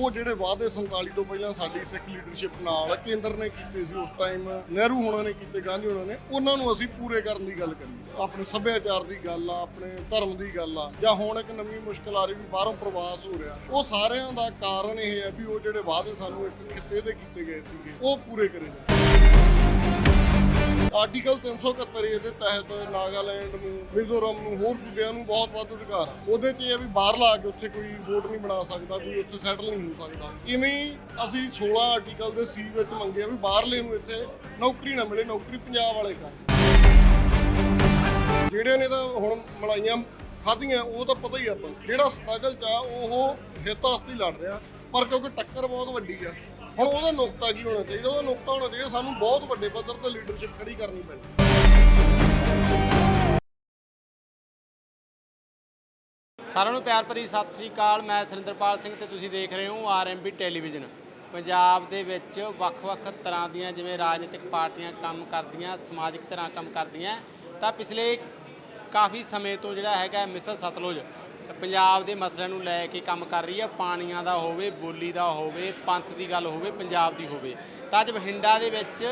ਉਹ ਜਿਹੜੇ ਵਾਅਦੇ 47 ਤੋਂ ਪਹਿਲਾਂ ਸਾਡੀ ਸਿੱਖ ਲੀਡਰਸ਼ਿਪ ਨਾਲ ਕੇਂਦਰ ਨੇ ਕੀਤੇ ਸੀ, ਉਸ ਟਾਈਮ ਨਹਿਰੂ ਹੋਣਾ ਨੇ ਕੀਤੇ, ਗਾਂਧੀ ਹੋਣਾ ਨੇ, ਉਹਨਾਂ ਨੂੰ ਅਸੀਂ ਪੂਰੇ ਕਰਨ ਦੀ ਗੱਲ ਕਰੀ ਆਪਣੇ ਸੱਭਿਆਚਾਰ ਦੀ ਗੱਲ ਆ, ਆਪਣੇ ਧਰਮ ਦੀ ਗੱਲ ਆ, ਜਾਂ ਹੁਣ ਇੱਕ ਨਵੀਂ ਮੁਸ਼ਕਲ ਆ ਰਹੀ ਵੀ ਬਾਹਰੋਂ ਪ੍ਰਵਾਸ ਹੋ ਰਿਹਾ। ਉਹ ਸਾਰਿਆਂ ਦਾ ਕਾਰਨ ਇਹ ਹੈ ਵੀ ਉਹ ਜਿਹੜੇ ਵਾਅਦੇ ਸਾਨੂੰ ਇੱਕ ਖਿੱਤੇ ਦੇ ਕੀਤੇ ਗਏ ਸੀਗੇ, ਉਹ ਪੂਰੇ ਕਰੇ ਜਾਣ। ਆਰਟੀਕਲ 371 ਏ ਦੇ ਤਹਿਤ ਨਾਗਾਲੈਂਡ ਨੂੰ, ਮਿਜ਼ੋਰਮ ਨੂੰ, ਹੋਰ ਸੂਬਿਆਂ ਨੂੰ ਬਹੁਤ ਵੱਧ ਅਧਿਕਾਰ ਆ। ਉਹਦੇ 'ਚ ਇਹ ਆ ਵੀ ਬਾਹਰ ਲਾ ਕੇ ਉੱਥੇ ਕੋਈ ਵੋਟ ਨਹੀਂ ਬਣਾ ਸਕਦਾ, ਕੋਈ ਉੱਥੇ ਸੈਟਲ ਨਹੀਂ ਹੋ ਸਕਦਾ। ਇਵੇਂ ਅਸੀਂ 16 ਆਰਟੀਕਲ ਦੇ ਸੀ ਵਿੱਚ ਮੰਗਿਆ ਵੀ ਬਾਹਰਲੇ ਨੂੰ ਇੱਥੇ ਨੌਕਰੀ ਨਾ ਮਿਲੇ, ਨੌਕਰੀ ਪੰਜਾਬ ਵਾਲੇ ਕਰਨ। ਜਿਹੜੇ ਨੇ ਤਾਂ ਹੁਣ ਮਲਾਈਆਂ ਖਾਧੀਆਂ, ਉਹ ਤਾਂ ਪਤਾ ਹੀ ਆ ਆਪਾਂ ਨੂੰ। ਜਿਹੜਾ ਸਟਰਗਲ ਚ ਆ, ਉਹ ਹਿੱਤ ਵਾਸਤੇ ਲੜ ਰਿਹਾ। ਪਰ ਕਿਉਂਕਿ ਟੱਕਰ ਬਹੁਤ ਵੱਡੀ ਆ ਹੁਣ ਉਹਦਾ ਨੁਕਤਾ ਕੀ ਹੋਣਾ ਚਾਹੀਦਾ? ਉਹਦਾ ਨੁਕਤਾ ਹੋਣਾ ਚਾਹੀਦਾ ਸਾਨੂੰ ਬਹੁਤ ਵੱਡੇ ਪੱਧਰ ਤੇ ਲੀਡਰਸ਼ਿਪ ਖੜੀ ਕਰਨੀ ਪੈਣੀ। ਸਾਰਿਆਂ ਨੂੰ ਪਿਆਰ ਭਰੀ ਸਤਿ ਸ੍ਰੀ ਅਕਾਲ। ਮੈਂ ਸੁਰਿੰਦਰਪਾਲ ਸਿੰਘ ਤੇ ਤੁਸੀਂ ਦੇਖ ਰਹੇ ਹੋ ਆਰਐਮਬੀ ਟੈਲੀਵਿਜ਼ਨ। ਪੰਜਾਬ ਦੇ ਵਿੱਚ ਵੱਖ-ਵੱਖ ਤਰ੍ਹਾਂ ਦੀਆਂ ਜਿਵੇਂ ਰਾਜਨੀਤਿਕ ਪਾਰਟੀਆਂ ਕੰਮ ਕਰਦੀਆਂ, ਸਮਾਜਿਕ ਤਰ੍ਹਾਂ ਕੰਮ ਕਰਦੀਆਂ, ਤਾਂ ਪਿਛਲੇ ਕਾਫੀ ਸਮੇਂ ਤੋਂ ਜਿਹੜਾ ਹੈਗਾ ਮਿਸਲ ਸਤਲੁਜ। ਪੰਜਾਬ ਦੇ ਮਸਲਿਆਂ ਨੂੰ ਲੈ ਕੇ ਕੰਮ ਕਰ ਰਹੀ ਹੈ। ਪਾਣੀਆਂ ਦਾ ਹੋਵੇ ਬੋਲੀ ਦਾ ਹੋਵੇ ਪੰਥ ਦੀ ਗੱਲ ਹੋਵੇ ਪੰਜਾਬ ਦੀ ਹੋਵੇ। ਤਾਂ ਅੱਜ ਬਠਿੰਡਾ ਦੇ ਵਿੱਚ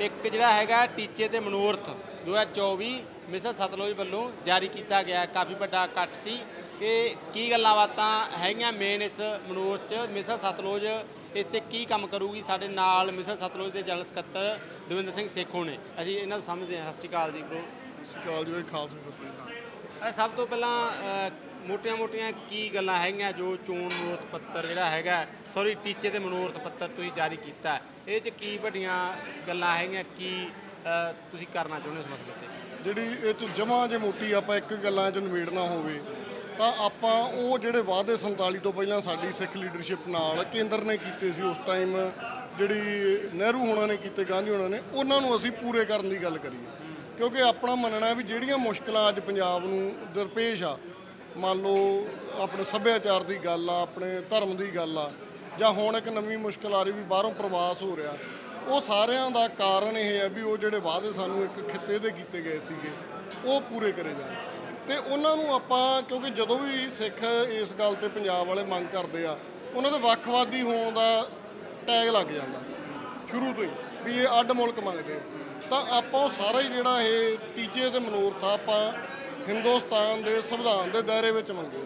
ਇੱਕ ਜਿਹੜਾ ਹੈਗਾ ਟੀਚੇ ਤੇ ਮਨੋਰਥ 2024 ਮਿਸਲ ਸਤਲੁਜ ਵੱਲੋਂ ਜਾਰੀ ਕੀਤਾ ਗਿਆ ਕਾਫੀ ਵੱਡਾ ਇਕੱਠ ਸੀ। ਕਿ ਕੀ ਗੱਲਾਂ ਬਾਤਾਂ ਹੈਗੀਆਂ ਮੇਨ ਇਸ ਮਨੋਰਥ ਚ? ਮਿਸਲ ਸਤਲੁਜ ਇਸ ਤੇ ਕੀ ਕੰਮ ਕਰੂਗੀ? ਸਾਡੇ ਨਾਲ ਮਿਸਲ ਸਤਲੁਜ ਦੇ ਜਨਰਲ ਸਕੱਤਰ ਦਵਿੰਦਰ ਸਿੰਘ ਸੇਖੋਂ ਨੇ। ਅਸੀਂ ਇਹਨਾਂ ਨੂੰ ਸਮਝਦੇ ਹਾਂ। ਸਤਿ ਸ਼੍ਰੀ ਅਕਾਲ ਜੀ ਬ్రో ਸਕਾਲ ਜੀ ਖਾਲਸਾ ਇਹ ਸਭ ਤੋਂ ਪਹਿਲਾਂ ਮੋਟੀਆਂ-ਮੋਟੀਆਂ ਕੀ ਗੱਲਾਂ ਹੈਗੀਆਂ ਜੋ ਚੋਣ ਮਨੋਰਥ ਪੱਤਰ ਜਿਹੜਾ ਹੈਗਾ ਸੌਰੀ ਟੀਚੇ ਤੇ ਮਨੋਰਥ ਪੱਤਰ ਤੁਸੀਂ ਜਾਰੀ ਕੀਤਾ। ਇਹ ਚ ਕੀ ਵੱਡੀਆਂ ਗੱਲਾਂ ਹੈਗੀਆਂ, ਕੀ ਤੁਸੀਂ ਕਰਨਾ ਚਾਹੁੰਦੇ ਹੋ ਇਸ ਮਸਲੇ ਤੇ? ਜਿਹੜੀ ਇਹ ਚ ਜਮਾ ਜੇ ਮੋਟੀ ਆਪਾਂ ਇੱਕ ਗੱਲਾਂ ਚ ਨਿਬੇੜਨਾ ਹੋਵੇ, ਤਾਂ ਆਪਾਂ ਉਹ ਜਿਹੜੇ ਵਾਅਦੇ 47 ਤੋਂ ਪਹਿਲਾਂ ਸਾਡੀ ਸਿੱਖ ਲੀਡਰਸ਼ਿਪ ਨਾਲ ਕੇਂਦਰ ਨੇ ਕੀਤੇ ਸੀ ਉਸ ਟਾਈਮ, ਜਿਹੜੀ ਨਹਿਰੂ ਹੋਣਾ ਨੇ ਕੀਤੇ, ਗਾਂਧੀ ਹੋਣਾ ਨੇ, ਉਹਨਾਂ ਨੂੰ ਅਸੀਂ ਪੂਰੇ ਕਰਨ ਦੀ ਗੱਲ ਕਰੀਏ। ਕਿਉਂਕਿ ਆਪਣਾ ਮੰਨਣਾ ਹੈ ਵੀ ਜਿਹੜੀਆਂ ਮੁਸ਼ਕਲਾਂ ਅੱਜ ਪੰਜਾਬ ਨੂੰ ਦਰਪੇਸ਼ ਆ ਮੰਨ ਲਓ ਆਪਣੇ ਸੱਭਿਆਚਾਰ ਦੀ ਗੱਲ ਆ, ਆਪਣੇ ਧਰਮ ਦੀ ਗੱਲ ਆ, ਜਾਂ ਹੁਣ ਇੱਕ ਨਵੀਂ ਮੁਸ਼ਕਲ ਆ ਰਹੀ ਵੀ ਬਾਹਰੋਂ ਪ੍ਰਵਾਸ ਹੋ ਰਿਹਾ, ਉਹ ਸਾਰਿਆਂ ਦਾ ਕਾਰਨ ਇਹ ਹੈ ਵੀ ਉਹ ਜਿਹੜੇ ਵਾਅਦੇ ਸਾਨੂੰ ਇੱਕ ਖਿੱਤੇ ਦੇ ਕੀਤੇ ਗਏ ਸੀਗੇ, ਉਹ ਪੂਰੇ ਕਰੇ ਜਾਣ। ਤੇ ਉਹਨਾਂ ਨੂੰ ਆਪਾਂ, ਕਿਉਂਕਿ ਜਦੋਂ ਵੀ ਸਿੱਖ ਇਸ ਗੱਲ ਤੇ ਪੰਜਾਬ ਵਾਲੇ ਮੰਗ ਕਰਦੇ ਆ, ਉਹਨਾਂ ਦੇ ਵੱਖਵਾਦੀ ਹੋਣ ਦਾ ਟੈਗ ਲੱਗ ਜਾਂਦਾ, ਸ਼ੁਰੂ ਤੋਂ ਹੀ, ਵੀ ਇਹ ਅੱਡ ਮੁਲਕ ਮੰਗਦੇ ਤਾਂ ਆਪਾਂ ਉਹ ਸਾਰਾ ਹੀ ਜਿਹੜਾ ਇਹ ਟੀਚੇ ਤੇ ਮਨੋਰਥ ਆ, ਆਪਾਂ ਹਿੰਦੁਸਤਾਨ ਦੇ ਸੰਵਿਧਾਨ ਦੇ ਦਾਇਰੇ ਵਿੱਚ ਮੰਗੇ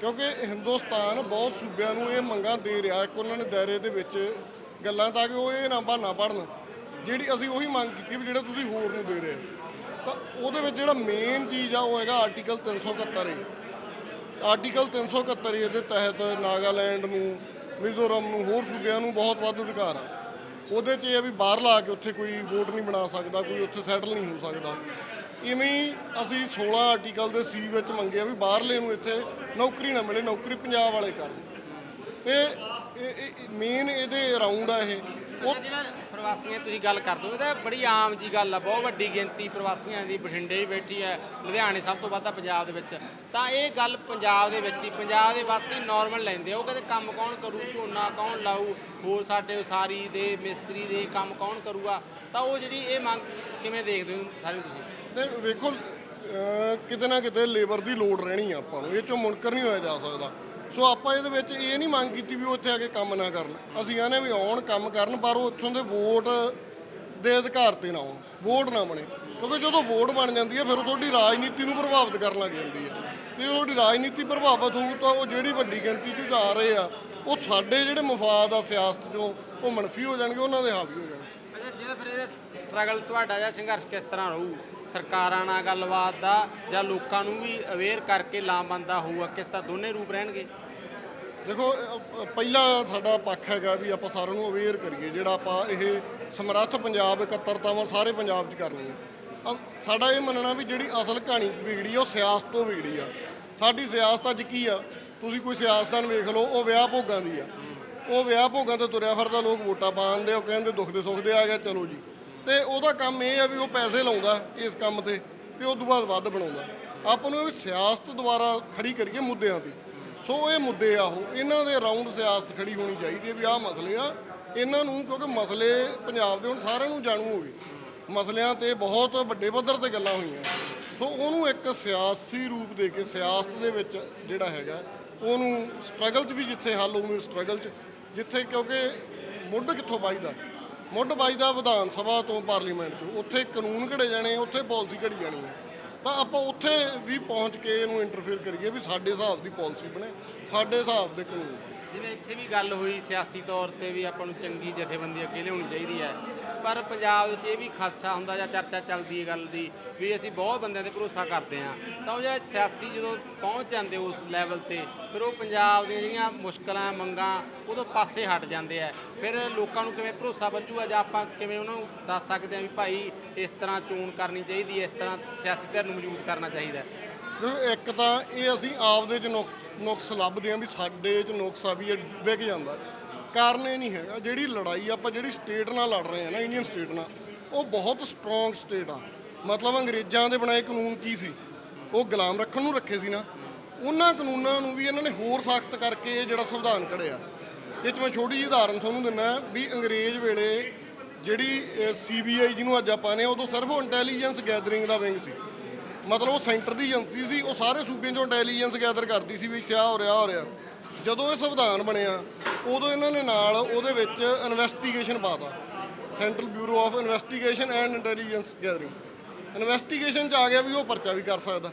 ਕਿਉਂਕਿ ਹਿੰਦੁਸਤਾਨ ਬਹੁਤ ਸੂਬਿਆਂ ਨੂੰ ਇਹ ਮੰਗਾਂ ਦੇ ਰਿਹਾ ਇੱਕ ਉਹਨਾਂ ਨੇ ਦਾਇਰੇ ਦੇ ਵਿੱਚ ਗੱਲਾਂ ਤਾਂ ਕਿ ਉਹ ਇਹ ਨਾ ਬਹਾਨਾ ਪੜਨ ਜਿਹੜੀ ਅਸੀਂ ਉਹੀ ਮੰਗ ਕੀਤੀ ਵੀ ਜਿਹੜਾ ਤੁਸੀਂ ਹੋਰ ਨੂੰ ਦੇ ਰਹੇ ਤਾਂ ਉਹਦੇ ਵਿੱਚ ਜਿਹੜਾ ਮੇਨ ਚੀਜ਼ ਆ ਉਹ ਹੈਗਾ ਆਰਟੀਕਲ 371 ਏ। ਆਰਟੀਕਲ 371 ਏ ਦੇ ਤਹਿਤ ਨਾਗਾਲੈਂਡ ਨੂੰ, ਮਿਜ਼ੋਰਮ ਨੂੰ, ਹੋਰ ਸੂਬਿਆਂ ਨੂੰ ਬਹੁਤ ਵੱਧ ਅਧਿਕਾਰ ਆ। ਉਹਦੇ 'ਚ ਇਹ ਆ ਵੀ ਬਾਹਰ ਲਾ ਕੇ ਉੱਥੇ ਕੋਈ ਵੋਟ ਨਹੀਂ ਬਣਾ ਸਕਦਾ, ਕੋਈ ਉੱਥੇ ਸੈਟਲ ਨਹੀਂ ਹੋ ਸਕਦਾ। ਇਵੇਂ ਹੀ ਅਸੀਂ 16 ਆਰਟੀਕਲ ਦੇ ਸੀ ਵਿੱਚ ਮੰਗਿਆ ਵੀ ਬਾਹਰਲੇ ਨੂੰ ਇੱਥੇ ਨੌਕਰੀ ਨਾ ਮਿਲੇ, ਨੌਕਰੀ ਪੰਜਾਬ ਵਾਲੇ ਕਰਨ ਤੇ ਇਹ ਮੇਨ ਇਹਦੇ ਅਰਾਊਂਡ ਆ ਇਹ। ਉਹ ਜਿਹੜਾ ਪ੍ਰਵਾਸੀਆਂ ਦੀ ਤੁਸੀਂ ਗੱਲ ਕਰ ਹੋ ਇਹ ਤਾਂ ਬੜੀ ਆਮ ਜੀ ਗੱਲ ਆ, ਬਹੁਤ ਵੱਡੀ ਗਿਣਤੀ ਪ੍ਰਵਾਸੀਆਂ ਦੀ, ਬਠਿੰਡੇ ਹੀ ਬੈਠੀ ਹੈ ਲੁਧਿਆਣੇ ਸਭ ਤੋਂ ਵੱਧ ਆ ਪੰਜਾਬ ਦੇ ਵਿੱਚ। ਤਾਂ ਇਹ ਗੱਲ ਪੰਜਾਬ ਦੇ ਵਿੱਚ ਹੀ, ਪੰਜਾਬ ਦੇ ਵਾਸੀ ਨਾਰਮਲ ਲੈਂਦੇ ਆ, ਉਹ ਕਹਿੰਦੇ ਕੰਮ ਕੌਣ ਕਰੂ, ਝੋਨਾ ਕੌਣ ਲਾਊ, ਹੋਰ ਸਾਡੇ ਉਸਾਰੀ ਦੇ, ਮਿਸਤਰੀ ਦੇ ਕੰਮ ਕੌਣ ਕਰੂਗਾ? ਤਾਂ ਉਹ ਜਿਹੜੀ ਇਹ ਮੰਗ ਕਿਵੇਂ ਦੇਖਦੇ ਹੋ ਸਾਰੇ ਤੁਸੀਂ? ਤੇ ਵੇਖੋ ਕਿਤੇ ਨਾ ਕਿਤੇ ਲੇਬਰ ਦੀ ਲੋੜ ਰਹਿਣੀ ਆ ਆਪਾਂ ਨੂੰ, ਇਹ ਚੋਂ ਮੁਨਕਰ ਨਹੀਂ ਹੋਇਆ ਜਾ ਸਕਦਾ। ਸੋ ਆਪਾਂ ਇਹਦੇ ਵਿੱਚ ਇਹ ਨਹੀਂ ਮੰਗ ਕੀਤੀ ਵੀ ਉਹ ਇੱਥੇ ਆ ਕੇ ਕੰਮ ਨਾ ਕਰਨ। ਅਸੀਂ ਆਨੇ ਵੀ ਆਉਣ, ਕੰਮ ਕਰਨ, ਪਰ ਉਹ ਉੱਥੋਂ ਦੇ ਵੋਟ ਦੇ ਅਧਿਕਾਰ ਤੇ ਨਾ ਆਉਣ। ਵੋਟ ਨਾ ਬਣੇ। ਕਿਉਂਕਿ ਜਦੋਂ ਵੋਟ ਬਣ ਜਾਂਦੀ ਹੈ, ਫਿਰ ਉਹ ਤੁਹਾਡੀ ਰਾਜਨੀਤੀ ਨੂੰ ਪ੍ਰਭਾਵਿਤ ਕਰਨ ਲੱਗ ਜਾਂਦੀ ਹੈ। ਤੇ ਤੁਹਾਡੀ ਰਾਜਨੀਤੀ ਪ੍ਰਭਾਵਿਤ ਹੋਊ, ਤਾਂ ਉਹ ਜਿਹੜੀ ਵੱਡੀ ਗਿਣਤੀ 'ਚ ਜਾ ਰਹੇ ਆ, ਉਹ ਸਾਡੇ ਜਿਹੜੇ ਮਫਾਦ ਆ ਸਿਆਸਤ 'ਚੋਂ, ਉਹ ਮਨਫੀ ਹੋ ਜਾਣਗੇ, ਉਹਨਾਂ ਦੇ ਹਾਵੀ ਹੋ ਅੱਛਾ ਸਟਰਗਲ ਤੁਹਾਡਾ ਜਾਂ ਸੰਘਰਸ਼ ਕਿਸ ਤਰ੍ਹਾਂ ਰਹੂ? ਸਰਕਾਰਾਂ ਨਾਲ ਗੱਲਬਾਤ ਦਾ ਜਾਂ ਲੋਕਾਂ ਨੂੰ ਵੀ ਅਵੇਅਰ ਕਰਕੇ ਲਾਮਬੰਦਾ ਹੋਊਗਾ ਕਿਸ ਤਰ੍ਹਾਂ ਦੋਨੇ ਰੂਪ ਰਹਿਣਗੇ? ਦੇਖੋ ਅ, ਪਹਿਲਾ ਸਾਡਾ ਪੱਖ ਹੈਗਾ ਵੀ ਆਪਾਂ ਸਾਰਿਆਂ ਨੂੰ ਅਵੇਅਰ ਕਰੀਏ ਜਿਹੜਾ ਆਪਾਂ ਇਹ ਸਮਰੱਥ ਪੰਜਾਬ ਇਕੱਤਰਤਾਵਾਂ ਸਾਰੇ ਪੰਜਾਬ 'ਚ ਕਰਨੀ ਹੈ। ਅ- ਸਾਡਾ ਇਹ ਮੰਨਣਾ ਵੀ ਜਿਹੜੀ ਅਸਲ ਕਹਾਣੀ ਵਿਗੜੀ ਆ ਉਹ ਸਿਆਸਤ ਤੋਂ ਵਿਗੜੀ ਆ। ਸਾਡੀ ਸਿਆਸਤ ਅੱਜ ਕੀ ਆ? ਤੁਸੀਂ ਕੋਈ ਸਿਆਸਤਦਾਨ ਵੇਖ ਲਓ ਉਹ ਵਿਆਹ ਭੋਗਾਂ ਦੀ ਆ। ਉਹ ਵਿਆਹ ਭੋਗਾਂ ਤੇ ਤੁਰਿਆ ਫਿਰਦਾ, ਲੋਕ ਵੋਟਾਂ ਪਾਉਂਦੇ ਉਹ ਕਹਿੰਦੇ ਦੁੱਖ ਦੇ ਸੁੱਖ ਦੇ ਆ ਗਿਆ, ਚਲੋ ਜੀ। ਤੇ ਉਹਦਾ ਕੰਮ ਇਹ ਆ ਵੀ ਉਹ ਪੈਸੇ ਲਾਉਂਦਾ ਇਸ ਕੰਮ ਤੇ ਤੇ ਉਸ ਤੋਂ ਬਾਅਦ ਵੱਧ ਬਣਾਉਂਦਾ। ਆਪਾਂ ਨੂੰ ਇਹ ਸਿਆਸਤ ਦੁਆਰਾ ਖੜੀ ਕਰੀਏ ਮੁੱਦਿਆਂ ਤੇ। ਸੋ ਇਹ ਮੁੱਦੇ ਆ ਉਹ। ਇਹਨਾਂ ਦੇ ਅਰਾਊਂਡ ਸਿਆਸਤ ਖੜੀ ਹੋਣੀ ਚਾਹੀਦੀ ਹੈ ਵੀ ਆਹ ਮਸਲੇ ਆ। ਇਹਨਾਂ ਨੂੰ ਕਿਉਂਕਿ ਮਸਲੇ ਪੰਜਾਬ ਦੇ ਹੁਣ ਸਾਰਿਆਂ ਨੂੰ ਜਾਣੂ ਹੋ ਗਏ। ਮਸਲਿਆਂ ਤੇ ਬਹੁਤ ਵੱਡੇ ਪੱਧਰ ਤੇ ਗੱਲਾਂ ਹੋਈਆਂ। ਸੋ ਉਹਨੂੰ ਇੱਕ ਸਿਆਸੀ ਰੂਪ ਦੇ ਕੇ ਸਿਆਸਤ ਦੇ ਵਿੱਚ ਜਿਹੜਾ ਹੈਗਾ, ਉਹਨੂੰ ਸਟਰਗਲ 'ਚ ਵੀ ਜਿੱਥੇ ਹੱਲ ਹੋਵੇ ਸਟਰਗਲ 'ਚ ਜਿੱਥੇ ਕਿਉਂਕਿ ਮੁੱਢ ਕਿੱਥੋਂ ਵੱਜਦਾ? ਮੁੱਢ ਵੱਜਦਾ ਵਿਧਾਨ ਸਭਾ ਤੋਂ ਪਾਰਲੀਮੈਂਟ ਤੋਂ ਉੱਥੇ ਕਾਨੂੰਨ ਘੜੇ ਜਾਣੇ, ਉੱਥੇ ਪਾਲਿਸੀ ਘੜੀ ਜਾਣੀ ਹੈ। ਤਾਂ ਆਪਾਂ ਉੱਥੇ ਵੀ ਪਹੁੰਚ ਕੇ ਇਹਨੂੰ ਇੰਟਰਫੇਅਰ ਕਰੀਏ ਵੀ ਸਾਡੇ ਹਿਸਾਬ ਦੀ ਪਾਲਿਸੀ ਬਣੇ, ਸਾਡੇ ਹਿਸਾਬ ਦੇ ਕਾਨੂੰਨ ਜਿਵੇਂ ਇੱਥੇ ਵੀ ਗੱਲ ਹੋਈ ਸਿਆਸੀ ਤੌਰ ਤੇ ਵੀ ਆਪਾਂ ਨੂੰ ਚੰਗੀ ਜਥੇਬੰਦੀ ਅੱਗੇ ਲਿਆਉਣੀ ਚਾਹੀਦੀ ਹੈ। ਪਰ ਪੰਜਾਬ ਵਿੱਚ ਇਹ ਵੀ ਖਦਸ਼ਾ ਹੁੰਦਾ ਜਾਂ ਚਰਚਾ ਚੱਲਦੀ ਹੈ ਗੱਲ ਦੀ ਵੀ ਅਸੀਂ ਬਹੁਤ ਬੰਦਿਆਂ ਤੇ ਭਰੋਸਾ ਕਰਦੇ ਹਾਂ। ਤਾਂ ਉਹ ਜਿਹੜਾ ਸਿਆਸੀ ਜਦੋਂ ਪਹੁੰਚ ਜਾਂਦੇ ਉਸ ਲੈਵਲ ਤੇ, ਫਿਰ ਉਹ ਪੰਜਾਬ ਦੀਆਂ ਜਿਹੜੀਆਂ ਮੁਸ਼ਕਲਾਂ, ਮੰਗਾਂ, ਉਦੋਂ ਪਾਸੇ ਹਟ ਜਾਂਦੇ ਆ। ਫਿਰ ਲੋਕਾਂ ਨੂੰ ਕਿਵੇਂ ਭਰੋਸਾ ਵੱਜੂਗਾ ਜਾਂ ਆਪਾਂ ਕਿਵੇਂ ਉਹਨਾਂ ਨੂੰ ਦੱਸ ਸਕਦੇ ਹਾਂ ਵੀ ਭਾਈ ਇਸ ਤਰ੍ਹਾਂ ਚੋਣ ਕਰਨੀ ਚਾਹੀਦੀ ਹੈ, ਇਸ ਤਰ੍ਹਾਂ ਸਿਆਸੀ ਧਿਰ ਨੂੰ ਮਜ਼ਬੂਤ ਕਰਨਾ ਚਾਹੀਦਾ ਇੱਕ ਤਾਂ ਇਹ ਅਸੀਂ ਆਪਦੇ ਚ ਨੁਕ- ਨੁਕਸ ਲੱਭਦੇ ਆਂ ਵੀ ਸਾਡੇ ਚ ਨੁਕਸ ਆ ਵੀ ਇਹ ਵਿਕ ਜਾਂਦਾ। ਕਾਰਨ ਇਹ ਨਹੀਂ ਹੈਗਾ। ਜਿਹੜੀ ਲੜਾਈ ਆਪਾਂ ਜਿਹੜੀ ਸਟੇਟ ਨਾਲ ਲੜ ਰਹੇ ਆ ਨਾ ਇੰਡੀਅਨ ਸਟੇਟ ਨਾਲ, ਉਹ ਬਹੁਤ ਸਟਰੋਂਗ ਸਟੇਟ ਆ। ਮਤਲਬ ਅੰਗਰੇਜ਼ਾਂ ਦੇ ਬਣਾਏ ਕਾਨੂੰਨ ਕੀ ਸੀ? ਉਹ ਗੁਲਾਮ ਰੱਖਣ ਨੂੰ ਰੱਖੇ ਸੀ ਨਾ। ਉਹਨਾਂ ਕਾਨੂੰਨਾਂ ਨੂੰ ਵੀ ਇਹਨਾਂ ਨੇ ਹੋਰ ਸਖਤ ਕਰਕੇ ਇਹ ਜਿਹੜਾ ਸੰਵਿਧਾਨ ਘੜਿਆ ਇਹ 'ਚ ਮੈਂ ਛੋਟੀ ਜਿਹੀ ਉਦਾਹਰਨ ਤੁਹਾਨੂੰ ਦਿੰਦਾ ਵੀ ਅੰਗਰੇਜ਼ ਵੇਲੇ ਜਿਹੜੀ ਸੀਬੀਆਈ ਜਿਹਨੂੰ ਅੱਜ ਆਪਾਂ ਨੇ ਉਦੋਂ ਸਿਰਫ ਇੰਟੈਲੀਜੈਂਸ ਗੈਦਰਿੰਗ ਦਾ ਵਿੰਗ ਸੀ। ਮਤਲਬ ਉਹ ਸੈਂਟਰ ਦੀ ਏਜੰਸੀ ਸੀ, ਉਹ ਸਾਰੇ ਸੂਬਿਆਂ ਚੋਂ ਇੰਟੈਲੀਜੈਂਸ ਗੈਦਰ ਕਰਦੀ ਸੀ ਵੀ ਕਿਆ ਹੋ ਰਿਹਾ ਹੋ ਰਿਹਾ। ਜਦੋਂ ਇਹ ਸੰਵਿਧਾਨ ਬਣਿਆ, ਉਦੋਂ ਇਹਨਾਂ ਨੇ ਨਾਲ ਉਹਦੇ ਵਿੱਚ ਇਨਵੈਸਟੀਗੇਸ਼ਨ ਪਾਤਾ। Central bureau of investigation and intelligence gathering investigation ਚ ਆ ਗਿਆ ਵੀ ਉਹ ਪਰਚਾ ਵੀ ਕਰ ਸਕਦਾ।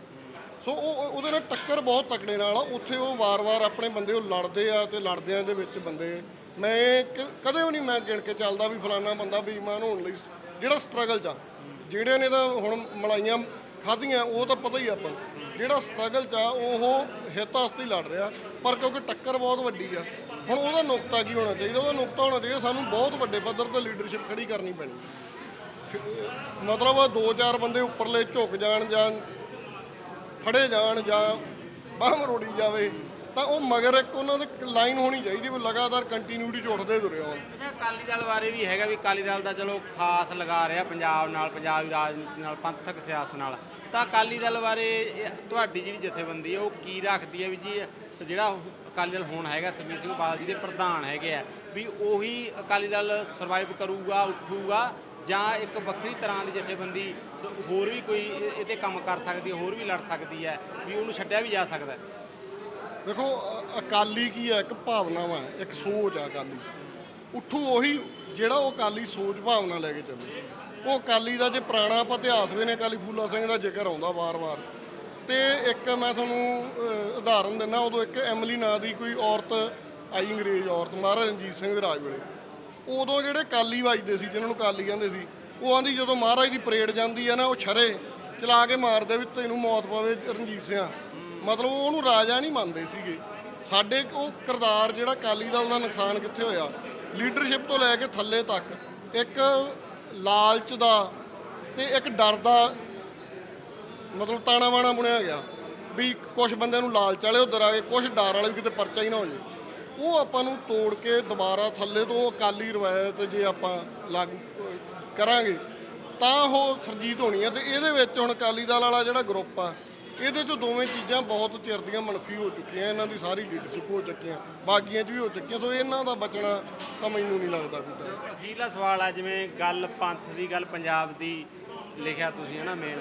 ਸੋ ਉਹ ਉਹਦੇ ਨਾਲ ਟੱਕਰ ਬਹੁਤ ਤਕੜੇ ਨਾਲ ਆ। ਉੱਥੇ ਉਹ ਵਾਰ-ਵਾਰ ਆਪਣੇ ਬੰਦੇ, ਉਹ ਲੜਦੇ ਆ ਤੇ ਲੜਦਿਆਂ ਦੇ ਵਿੱਚ ਬੰਦੇ ਮੈਂ ਕਦੇ ਵੀ ਨਹੀਂ ਮੈਂ ਗਿਣ ਕੇ ਚੱਲਦਾ ਵੀ ਫਲਾਨਾ ਬੰਦਾ ਬੇਈਮਾਨ ਹੋਣ ਲਈ ਸ- ਜਿਹੜਾ ਸਟਰਗਲ ਚ ਆ। ਜਿਹੜੇ ਨੇ ਤਾਂ ਹੁਣ ਮਲਾਈਆਂ ਖਾਧੀਆਂ, ਉਹ ਤਾਂ ਪਤਾ ਹੀ ਆ ਆਪਾਂ ਨੂੰ। ਜਿਹੜਾ ਸਟਰਗਲ ਚ ਆ, ਉਹ ਹਿੱਤ ਵਾਸਤੇ ਹੀ ਲੜ ਰਿਹਾ। ਪਰ ਕਿਉਂਕਿ ਟੱਕਰ ਬਹੁਤ ਵੱਡੀ ਆ, ਹੁਣ ਉਹਦਾ ਨੁਕਤਾ ਕੀ ਹੋਣਾ ਚਾਹੀਦਾ? ਉਹਦਾ ਨੁਕਤਾ ਹੋਣਾ ਚਾਹੀਦਾ, ਸਾਨੂੰ ਬਹੁਤ ਵੱਡੇ ਪੱਧਰ ਤੇ ਲੀਡਰਸ਼ਿਪ ਖੜੀ ਕਰਨੀ ਪੈਣੀ। ਮਤਲਬ ਦੋ ਚਾਰ ਬੰਦੇ ਉੱਪਰਲੇ ਝੁਕ ਜਾਣ ਜਾਂ ਫੜੇ ਜਾਣ ਜਾਂ ਬਾਹਮ ਰੋੜੀ ਜਾਵੇ ਤਾਂ ਉਹ ਮਗਰ ਇੱਕ ਉਹਨਾਂ ਦੇ ਲਾਈਨ ਹੋਣੀ ਚਾਹੀਦੀ ਵੀ ਲਗਾਤਾਰ ਕੰਟੀਨਿਊਟੀ ਚ ਉੱਠਦੇ ਤੁਰੇ ਆਉਣ। ਅੱਛਾ, ਅਕਾਲੀ ਦਲ ਬਾਰੇ ਵੀ ਹੈਗਾ ਵੀ ਅਕਾਲੀ ਦਲ ਦਾ ਚਲੋ ਖਾਸ ਲਗਾ ਰਿਹਾ ਪੰਜਾਬ ਨਾਲ, ਪੰਜਾਬ ਦੀ ਰਾਜਨੀਤੀ ਨਾਲ, ਪੰਥਕ ਸਿਆਸਤ ਨਾਲ। ਤਾਂ ਅਕਾਲੀ ਦਲ ਬਾਰੇ ਤੁਹਾਡੀ ਜਿਹੜੀ ਜਥੇਬੰਦੀ ਹੈ ਉਹ ਕੀ ਰੱਖਦੀ ਹੈ ਵੀ ਜੀ, ਜਿਹੜਾ ਅਕਾਲੀ ਦਲ ਹੁਣ ਹੈਗਾ ਸੁਖਬੀਰ ਸਿੰਘ ਬਾਦਲ ਜੀ ਦੇ ਪ੍ਰਧਾਨ ਹੈਗੇ ਆ, ਵੀ ਉਹੀ ਅਕਾਲੀ ਦਲ ਸਰਵਾਈਵ ਕਰੂਗਾ, ਉੱਠੂਗਾ, ਜਾਂ ਇੱਕ ਵੱਖਰੀ ਤਰ੍ਹਾਂ ਦੀ ਜਥੇਬੰਦੀ ਹੋਰ ਵੀ ਕੋਈ ਇਹਦੇ ਕੰਮ ਕਰ ਸਕਦੀ ਹੈ, ਹੋਰ ਵੀ ਲੜ ਸਕਦੀ ਹੈ, ਵੀ ਉਹਨੂੰ ਛੱਡਿਆ ਵੀ ਜਾ ਸਕਦਾ ਹੈ? ਦੇਖੋ ਅ- ਅਕਾਲੀ ਕੀ ਹੈ ਇੱਕ ਭਾਵਨਾਵਾ ਹੈ ਇੱਕ ਸੋਚ ਆ ਅਕਾਲੀ। ਉੱਠੂ ਉਹੀ ਜਿਹੜਾ ਉਹ ਅਕਾਲੀ ਸੋਚ ਭਾਵਨਾ ਲੈ ਕੇ ਚੱਲੇ। ਉਹ ਅਕਾਲੀ ਦਾ ਜੇ ਪੁਰਾਣਾ ਆਪਾਂ ਇਤਿਹਾਸ ਵੀ ਨੇ ਅਕਾਲੀ ਫੂਲਾ ਸਿੰਘ ਦਾ ਜ਼ਿਕਰ ਆਉਂਦਾ ਵਾਰ-ਵਾਰ। ਤੇ ਇੱਕ ਮੈਂ ਤੁਹਾਨੂੰ ਅ, ਉਦਾਹਰਨ ਦਿੰਦਾ ਉਦੋਂ ਇੱਕ ਐਮਲੀ ਨਾਂ ਦੀ ਕੋਈ ਔਰਤ ਆਈ ਅੰਗਰੇਜ਼ ਔਰਤ ਮਹਾਰਾਜਾ ਰਣਜੀਤ ਸਿੰਘ ਦੇ ਰਾਜ ਵੇਲੇ। ਉਦੋਂ ਜਿਹੜੇ ਕਾਲੀ ਵੱਜਦੇ ਸੀ ਜਿਹਨਾਂ ਨੂੰ ਕਾਲੀ ਕਹਿੰਦੇ ਸੀ ਉਹ ਆਂਦੀ ਜਦੋਂ ਮਹਾਰਾਜ ਦੀ ਪਰੇਡ ਜਾਂਦੀ ਆ ਨਾ ਉਹ ਛਰੇ ਚਲਾ ਕੇ ਮਾਰਦੇ ਵੀ ਤੈਨੂੰ ਮੌਤ ਪਵੇ ਰਣਜੀਤ ਸਿੰਘਾ। ਮਤਲਬ ਉਹ ਉਹਨੂੰ ਰਾਜਾ ਨਹੀਂ ਮੰਨਦੇ ਸੀਗੇ। ਸਾਡੇ ਉਹ ਕਿਰਦਾਰ ਜਿਹੜਾ ਕਾਲੀ ਦਲ ਦਾ ਨੁਕਸਾਨ ਕਿੱਥੇ ਹੋਇਆ? ਲੀਡਰਸ਼ਿਪ ਤੋਂ ਲੈ ਕੇ ਥੱਲੇ ਤੱਕ ਇੱਕ ਲਾਲਚ ਦਾ ਤੇ ਇੱਕ ਡਰ ਦਾ ਮਤਲਬ ਤਾਣਾ ਬਾਣਾ ਬੁਣਿਆ ਗਿਆ ਵੀ ਕੁਝ ਬੰਦਿਆਂ ਨੂੰ ਲਾਲਚ ਵਾਲੇ ਉਧਰ ਆ ਗਏ ਕੁਝ ਡਰ ਵਾਲੇ ਵੀ ਕਿਤੇ ਪਰਚਾ ਹੀ ਨਾ ਹੋ ਜੇ ਉਹ ਆਪਾਂ ਨੂੰ ਤੋੜ ਕੇ ਦੁਬਾਰਾ ਥੱਲੇ ਤੋਂ ਅਕਾਲੀ ਰਵਾਇਤ ਜੇ ਆਪਾਂ ਲਾਗੂ ਕਰਾਂਗੇ, ਤਾਂ ਉਹ ਸਰਜੀਤ ਹੋਣੀ ਹੈ ਤੇ ਇਹਦੇ ਵਿੱਚ ਹੁਣ ਅਕਾਲੀ ਦਲ ਵਾਲਾ ਜਿਹੜਾ ਗਰੁੱਪ ਆ ਇਹਦੇ ਚੋਂ ਦੋਵੇਂ ਚੀਜ਼ਾਂ ਬਹੁਤ ਚਿਰ ਦੀਆਂ ਮਨਫੀ ਹੋ ਚੁੱਕੀਆਂ, ਇਹਨਾਂ ਦੀ ਸਾਰੀ ਲੀਡਰਸ਼ਿਪ ਹੋ ਚੁੱਕੀਆਂ, ਬਾਕੀਆਂ 'ਚ ਵੀ ਹੋ ਚੁੱਕੀਆਂ, ਸੋ ਇਹਨਾਂ ਦਾ ਬਚਣਾ ਤਾਂ ਮੈਨੂੰ ਨਹੀਂ ਲੱਗਦਾ ਕੋਈ ਅਖੀਰਲਾ ਸਵਾਲ ਆ, ਜਿਵੇਂ ਗੱਲ ਪੰਥ ਦੀ, ਗੱਲ ਪੰਜਾਬ ਦੀ ਲਿਖਿਆ ਤੁਸੀਂ ਹੈ ਨਾ ਮੇਨ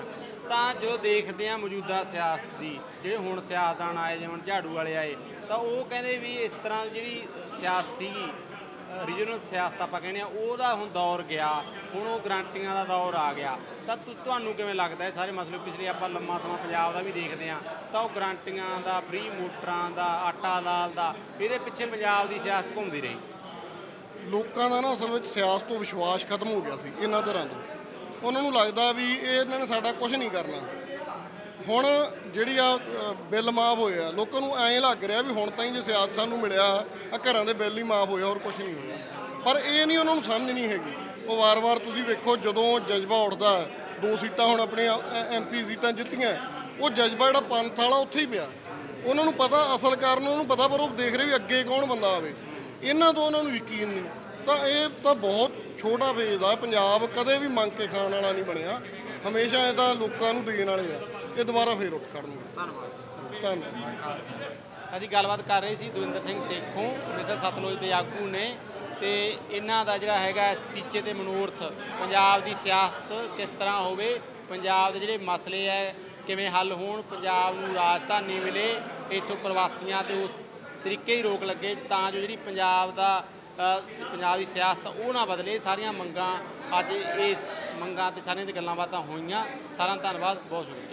ਤਾਂ ਜੋ ਦੇਖਦੇ ਆ ਮੌਜੂਦਾ ਸਿਆਸਤ ਦੀ, ਜਿਹੜੇ ਹੁਣ ਸਿਆਸਤਦਾਨ ਆਏ, ਜਿਵੇਂ ਝਾੜੂ ਵਾਲੇ ਆਏ, ਤਾਂ ਉਹ ਕਹਿੰਦੇ ਵੀ ਇਸ ਤਰ੍ਹਾਂ ਦੀ ਜਿਹੜੀ ਸਿਆਸਤ ਸੀਗੀ ਰੀਜਨਲ ਸਿਆਸਤ ਆਪਾਂ ਕਹਿੰਦੇ ਆ ਉਹਦਾ ਹੁਣ ਦੌਰ ਗਿਆ, ਹੁਣ ਉਹ ਗਰੰਟੀਆਂ ਦਾ ਦੌਰ ਆ ਗਿਆ। ਤਾਂ ਤੁ- ਤੁਹਾਨੂੰ ਕਿਵੇਂ ਲੱਗਦਾ ਇਹ ਸਾਰੇ ਮਸਲੇ ਪਿਛਲੇ ਆਪਾਂ ਲੰਮਾ ਸਮਾਂ ਪੰਜਾਬ ਦਾ ਵੀ ਦੇਖਦੇ ਆ ਤਾਂ ਉਹ ਗਰੰਟੀਆਂ ਦਾ ਫ੍ਰੀ ਮੋਟਰਾਂ ਦਾ, ਆਟਾ ਦਾਲ ਦਾ, ਇਹਦੇ ਪਿੱਛੇ ਪੰਜਾਬ ਦੀ ਸਿਆਸਤ ਘੁੰਮਦੀ ਰਹੀ। ਲੋਕਾਂ ਦਾ ਨਾ ਅਸਲ ਵਿੱਚ ਸਿਆਸਤ ਤੋਂ ਵਿਸ਼ਵਾਸ ਖਤਮ ਹੋ ਗਿਆ ਸੀ, ਇਹਨਾਂ ਤਰ੍ਹਾਂ ਤੋਂ। ਉਹਨਾਂ ਨੂੰ ਲੱਗਦਾ ਵੀ ਇਹ ਇਹਨਾਂ ਨੇ ਸਾਡਾ ਕੁਝ ਨਹੀਂ ਕਰਨਾ। ਹੁਣ ਜਿਹੜੀ ਆ ਬਿੱਲ ਮਾਫ ਹੋਏ ਆ। ਲੋਕਾਂ ਨੂੰ ਐਂ ਲੱਗ ਰਿਹਾ ਵੀ ਹੁਣ ਤਾਂ ਹੀ ਜੇ ਸਿਆਸਤ ਸਾਨੂੰ ਮਿਲਿਆ ਆ ਘਰਾਂ ਦੇ ਬਿੱਲ ਹੀ ਮਾਫ ਹੋਏ ਹੋਰ ਕੁਝ ਨਹੀਂ ਹੋਇਆ। ਪਰ ਇਹ ਨਹੀਂ ਉਹਨਾਂ ਨੂੰ ਸਮਝ ਨਹੀਂ ਹੈਗੀ। ਉਹ ਵਾਰ-ਵਾਰ ਤੁਸੀਂ ਵੇਖੋ, ਜਦੋਂ ਜਜ਼ਬਾ ਉੱਠਦਾ, ਦੋ ਸੀਟਾਂ ਹੁਣ ਆਪਣੇ ਐਮਪੀ ਸੀਟਾਂ ਜਿੱਤੀਆਂ, ਉਹ ਜਜ਼ਬਾ ਜਿਹੜਾ ਪੰਥ ਵਾਲਾ ਉੱਥੇ ਹੀ ਪਿਆ। ਉਹਨਾਂ ਨੂੰ ਪਤਾ, ਅਸਲ ਕਾਰਨ ਉਹਨਾਂ ਨੂੰ ਪਤਾ, ਪਰ ਉਹ ਦੇਖ ਰਹੇ ਵੀ ਅੱਗੇ ਕੌਣ ਬੰਦਾ ਆਵੇ। ਇਹਨਾਂ ਤੋਂ ਉਹਨਾਂ ਨੂੰ ਯਕੀਨ ਨਹੀਂ। ਤਾਂ ਇਹ ਤਾਂ ਬਹੁਤ ਛੋਟਾ ਫੇਜ਼ ਆ। ਪੰਜਾਬ ਕਦੇ ਵੀ ਮੰਗ ਕੇ ਖਾਣ ਵਾਲਾ ਨਹੀਂ ਬਣਿਆ। ਹਮੇਸ਼ਾ ਇਹ ਤਾਂ ਲੋਕਾਂ ਨੂੰ ਦੇਣ ਵਾਲੇ ਆ। ਇਹ ਦੁਬਾਰਾ ਫੇਰ ਉੱਠ ਖੜਨਗੇ ਧੰਨਵਾਦ। ਧੰਨਵਾਦ। ਅਸੀਂ ਗੱਲਬਾਤ ਕਰ ਰਹੇ ਸੀ ਦਵਿੰਦਰ ਸਿੰਘ ਸੇਖੋਂ ਮਿਸਰ ਸਤਲੁਜ ਦੇ ਆਗੂ ਨੇ ਤੇ ਇਹਨਾਂ ਦਾ ਜਿਹੜਾ ਹੈਗਾ ਟੀਚੇ ਤੇ ਮਨੋਰਥ ਪੰਜਾਬ ਦੀ ਸਿਆਸਤ ਕਿਸ ਤਰ੍ਹਾਂ ਹੋਵੇ ਪੰਜਾਬ ਦੇ ਜਿਹੜੇ ਮਸਲੇ ਹੈ ਕਿਵੇਂ ਹੱਲ ਹੋਣ ਪੰਜਾਬ ਨੂੰ ਰਾਜਧਾਨੀ ਮਿਲੇ ਇੱਥੋਂ ਪ੍ਰਵਾਸੀਆਂ ਤੇ ਉਸ ਤਰੀਕੇ ਹੀ ਰੋਕ ਲੱਗੇ ਤਾਂ ਜੋ ਜਿਹੜੀ ਪੰਜਾਬ ਦਾ ਪੰਜਾਬ ਦੀ ਸਿਆਸਤ ਉਹ ਨਾ ਬਦਲੇ। ਸਾਰੀਆਂ ਮੰਗਾਂ ਅੱਜ ਇਸ ਮੰਗਾਂ ਤੇ ਸਾਰੀਆਂ ਦੀ ਗੱਲਾਂ ਬਾਤਾਂ ਹੋਈਆਂ। ਸਾਰਿਆਂ ਦਾ ਧੰਨਵਾਦ ਬਹੁਤ ਸ਼ੁਕਰੀਆ।